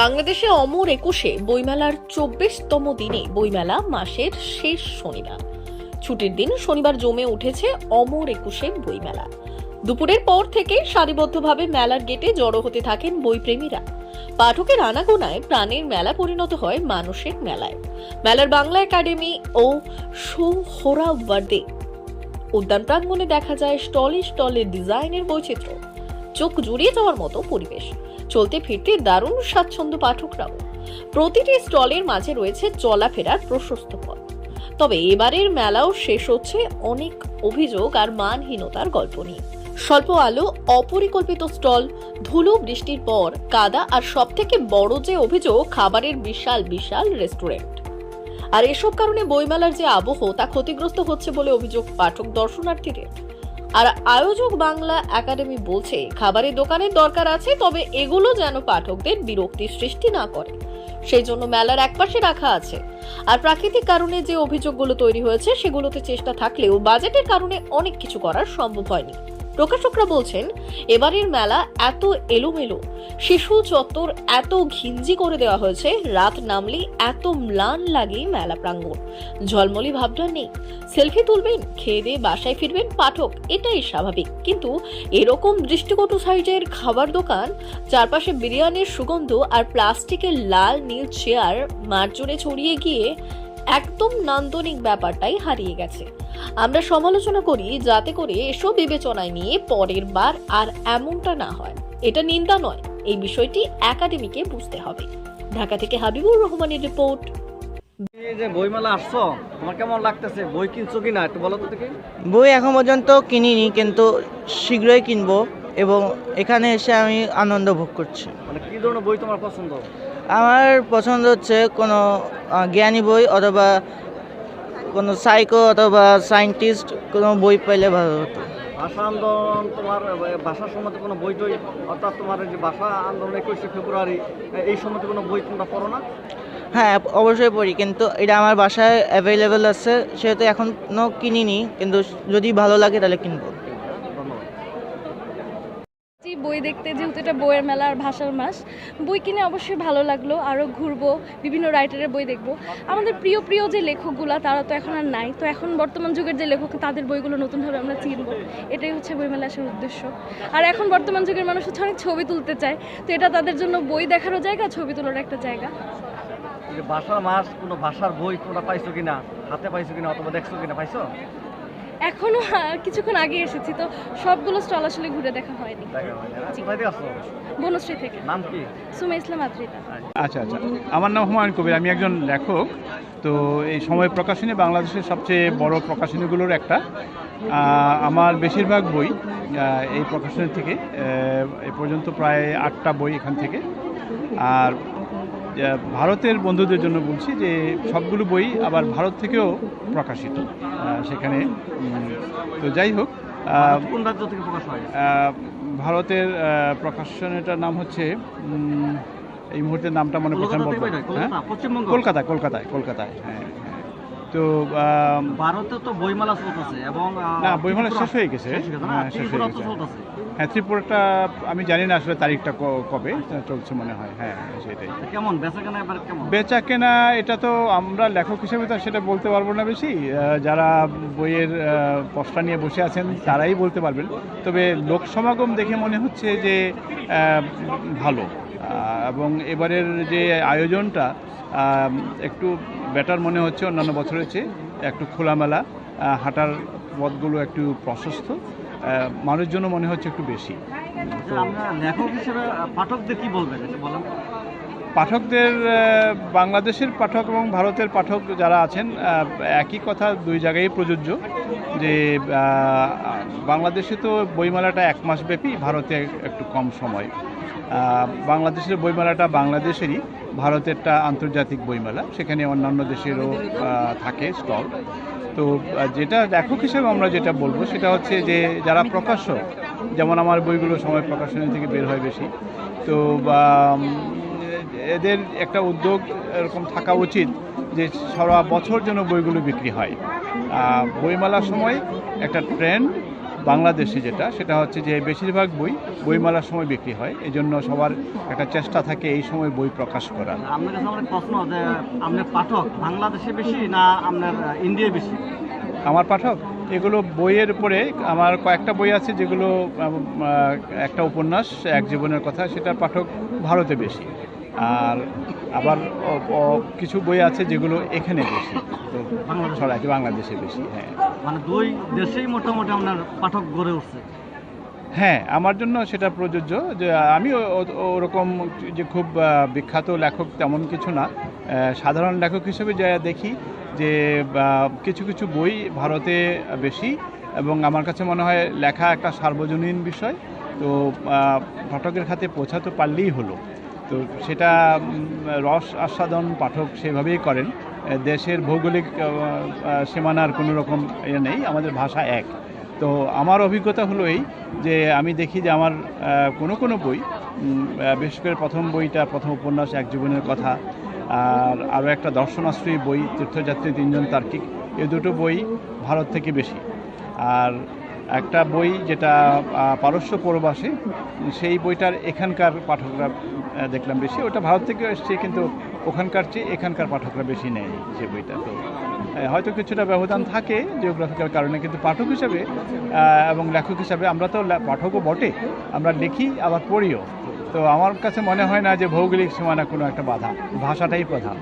বাংলাদেশে অমর একুশে বইমেলার চব্বিশতম দিনে বইমেলা মাসের শেষ শনিবার। ছুটির দিন শনিবার জমে উঠেছে অমর একুশে বইমেলা। দুপুরের পর থেকে সারিবদ্ধভাবে মেলার গেটে জড়ো হতে থাকেন বইপ্রেমীরা। পাঠকের আনাগোনায় প্রাণের মেলা পরিণত হয় মানুষের মেলায়। মেলার বাংলা একাডেমি ও সোহরাওয়ার্দে। উদ্যান প্রাঙ্গণে দেখা যায় স্টলে স্টলে ডিজাইনের বৈচিত্র্য। চোখ জুড়িয়ে যাওয়ার মতো পরিবেশ। চলতে ফিরতে দারুণ স্বাচ্ছন্দ্য পাঠকরাও। প্রতিটি স্টলের মাঝে রয়েছে চলাফেরার প্রশস্ত পথ। তবে এবারের মেলাও শেষ হচ্ছে অনেক অভিযোগ আর মানহীনতার গল্প নিয়ে। স্বল্প আলো, অপরিকল্পিত স্টল, ধুলো বৃষ্টির পর কাদা আর সব থেকে বড় যে অভিযোগ, খাবারের বিশাল বিশাল রেস্টুরেন্ট। আর এসব কারণে বইমেলার যে আবহ, তা ক্ষতিগ্রস্ত হচ্ছে বলে অভিযোগ পাঠক দর্শনার্থীদের। আর আয়োজক বাংলা একাডেমি বলছে, খাবারের দোকানের দরকার আছে, তবে এগুলো যেন পাঠকদের বিরক্তির সৃষ্টি না করে। সেই জন্য মেলার একপাশে রাখা আছে। আর প্রাকৃতিক কারণে যে অভিযোগগুলো তৈরি হয়েছে, সেগুলোতে চেষ্টা থাকলেও বাজেটের কারণে অনেক কিছু করার সম্ভব হয়নি। প্রকাশকরা বলছেন, এবারের মেলা এত এলোমেলো, শিশু চত্বর এত ঘিঞ্জি করে দেওয়া হয়েছে, রাত নামলেই এত ম্লান লাগে মেলা প্রাঙ্গণ। ঝলমলি ভাবটা নেই, সেলফি তুলবেন, খেয়ে দিয়ে বাসায় ফিরবেন পাঠক, এটাই স্বাভাবিক। কিন্তু এরকম দৃষ্টিকটু সাইজের খাবার দোকান, চারপাশে বিরিয়ানির সুগন্ধ আর প্লাস্টিকের লাল নীল চেয়ার মারজোরে ছড়িয়ে গিয়ে একদম নান্দনিক ব্যাপারটাই হারিয়ে গেছে। আমরা সমালোচনা করি যাতে করে এসব বিবেচনায় নিয়ে পরের বার আর এমনটা না হয়। এটা নিন্দা নয় এই বিষয়টি একাডেমিকে বুঝতে হবে। ঢাকা থেকে হাবিবুর রহমানের রিপোর্ট। যে বইমেলা আসছো তোমার কেমন লাগতেছে? বই কিনছো কিনা একটু বলো তো দেখি। বই এখন পর্যন্ত কিনিনি কিন্তু শীঘ্রই কিনবো এবং এখানে এসে আমি আনন্দ ভোগ করছি। মানে কি ধরনের বই তোমার পছন্দ? আমার পছন্দ হচ্ছে কোনো জ্ঞানী বই অথবা কোনো সাইকো অথবা সায়েন্টিস্ট কোনো বই পাইলে ভালো হতো। ভাষা আন্দোলন তোমার ভাষা সম্বন্ধে কোনো বই টই অর্থাৎ তোমার যে ভাষা আন্দোলন একুশে ফেব্রুয়ারি এই সম্বন্ধে কোনো বই তোমরা পড়ো না? হ্যাঁ অবশ্যই পড়ি কিন্তু এটা আমার বাসায় অ্যাভেলেবেল আছে সেহেতু এখনও কিনিনি কিন্তু যদি ভালো লাগে তাহলে কিনবো। বই দেখতে, যেহেতু এটা বইয়ের মেলা আর ভাষার মাস, বই কিনে অবশ্যই ভালো লাগল। আরও ঘুরবো, বিভিন্ন রাইটারের বই দেখব। আমাদের প্রিয় প্রিয় যে লেখকগুলা, তারা তো এখন আর নাই। তো এখন বর্তমান যুগের যে লেখক, তাদের বইগুলো নতুনভাবে আমরা চিনবো। এটাই হচ্ছে বইমেলা আসার উদ্দেশ্য। আর এখন বর্তমান যুগের মানুষ হচ্ছে অনেক ছবি তুলতে চায়। তো এটা তাদের জন্য বই দেখারও জায়গা, ছবি তোলার একটা জায়গা। ভাষার মাস, কোনো ভাষার বই তোমরা পাইছো কিনা? হাতে পাইছো কিনা অথবা দেখছ কিনা? পাইছো? এখনও কিছুক্ষণ আগে এসেছি তো সবগুলো স্টল আসলে ঘুরে দেখা হয়নি। হয় বনশ্রী থেকে। নাম কি? সুমা ইসলাম আদ্রিতা। আচ্ছা আচ্ছা। আমার নাম হুমায়ুন কবির আমি একজন লেখক। তো এই সময় প্রকাশনী বাংলাদেশের সবচেয়ে বড় প্রকাশনীগুলোর একটা। আমার বেশিরভাগ বই এই প্রকাশনী থেকে এ পর্যন্ত প্রায় আটটা বই এখান থেকে। আর ভারতের বন্ধুদের জন্য বলছি যে সবগুলো বই আবার ভারত থেকেও প্রকাশিত সেখানে তো যাই হোক কোন রাজ্য থেকে প্রকাশ হয় ভারতের প্রকাশনীটার নাম হচ্ছে এই মুহূর্তে নামটা মনে কলকাতা। বের হয়? পশ্চিমবঙ্গ কলকাতায় কলকাতায় কলকাতায় হ্যাঁ হ্যাঁ। তো ভারতে তো বইমেলা চলতেছে এবং না বইমেলা শেষ হয়ে গেছে শেষ হয়ে গেছে? হ্যাঁ ত্রিপুরাটা আমি জানি না আসলে তারিখটা কবে চলছে মনে হয়। হ্যাঁ সেটাই। কেমন? বেচা কেনা এবার কেমন? এটা তো আমরা লেখক হিসেবে তো সেটা বলতে পারব না বেশি। যারা বইয়ের আহ, নিয়ে বসে আছেন তারাই বলতে পারবেন। তবে লোক সমাগম দেখে মনে হচ্ছে যে ভালো। এবং এবারের যে আয়োজনটা একটু বেটার মনে হচ্ছে অন্যান্য বছরের চেয়ে। একটু খোলামেলা হাঁটার পথগুলো একটু প্রশস্ত। মানুষজনও মনে হচ্ছে একটু বেশি। লেখক হিসেবে পাঠকদের কি বলবেন বলেন? পাঠকদের বাংলাদেশের পাঠক এবং ভারতের পাঠক যারা আছেন একই কথা দুই জায়গায় প্রযোজ্য যে বাংলাদেশে তো বইমেলাটা এক মাস ব্যাপী ভারতে একটু কম সময়। বাংলাদেশের বইমেলাটা বাংলাদেশেরই ভারতেরটা আন্তর্জাতিক বইমেলা সেখানে অন্যান্য দেশেরও থাকে স্টল। তো যেটা লেখক হিসেবে আমরা যেটা বলব সেটা হচ্ছে যে যারা প্রকাশক, যেমন আমার বইগুলো সময় প্রকাশনী থেকে বের হয় বেশি, তো এদের একটা উদ্যোগ এরকম থাকা উচিত যে সারা বছর যেন বইগুলো বিক্রি হয়। বইমেলার সময় একটা ট্রেন্ড বাংলাদেশে যেটা সেটা হচ্ছে যে বেশিরভাগ বই বইমেলার সময় বিক্রি হয়। এই জন্য সবার একটা চেষ্টা থাকে এই সময় বই প্রকাশ করার আপনার কাছে আমার প্রশ্ন যে আপনার পাঠক বাংলাদেশে বেশি না আপনার ইন্ডিয়া বেশি? আমার পাঠক? এগুলো বইয়ের উপরে আমার কয়েকটা বই আছে যেগুলো একটা উপন্যাস এক জীবনের কথা সেটার পাঠক ভারতে বেশি। আর আবার কিছু বই আছে যেগুলো এখানে বেশি তো বাংলাদেশে? বাংলাদেশে বেশি হ্যাঁ। মানে দুই দেশেই মোটামুটি আপনার পাঠক গড়ে উঠছে। হ্যাঁ আমার জন্য সেটা প্রযোজ্য যে আমি ওরকম যে খুব বিখ্যাত লেখক তেমন কিছু না। সাধারণ লেখক হিসেবে যা দেখি যে কিছু কিছু বই ভারতে বেশি এবং আমার কাছে মনে হয় লেখা একটা সার্বজনীন বিষয়। তো পাঠকের খাতে পৌঁছাতে পারলেই হলো। তো সেটা রস আস্বাদন পাঠক সেভাবেই করেন। দেশের ভৌগোলিক সীমানার কোনো রকম ইয়ে নেই, আমাদের ভাষা এক। তো আমার অভিজ্ঞতা হলো এই যে, আমি দেখি যে আমার কোনো কোনো বই বিশেষ করে প্রথম বইটা, প্রথম উপন্যাস, এক জীবনের কথা, আর আরও একটা দর্শনাশ্রয়ী বই, তীর্থযাত্রী তিনজন তার্কিক এই দুটো বই ভারত থেকে বেশি। আর একটা বই যেটা পারস্য পরবাসী, সেই বইটার এখানকার পাঠকরা দেখলাম বেশি। ওটা ভারত থেকে এসছে, কিন্তু ওখানকার চেয়ে এখানকার পাঠকরা বেশি নেয় যে বইটা। তো হয়তো কিছুটা ব্যবধান থাকে জিওগ্রাফিক্যাল কারণে, কিন্তু পাঠক হিসাবে এবং লেখক হিসাবে আমরা তো পাঠকও বটে। আমরা লিখি, আবার পড়িও। তো আমার কাছে মনে হয় না যে ভৌগোলিক সীমানা কোনো একটা বাধা। ভাষাটাই প্রধান।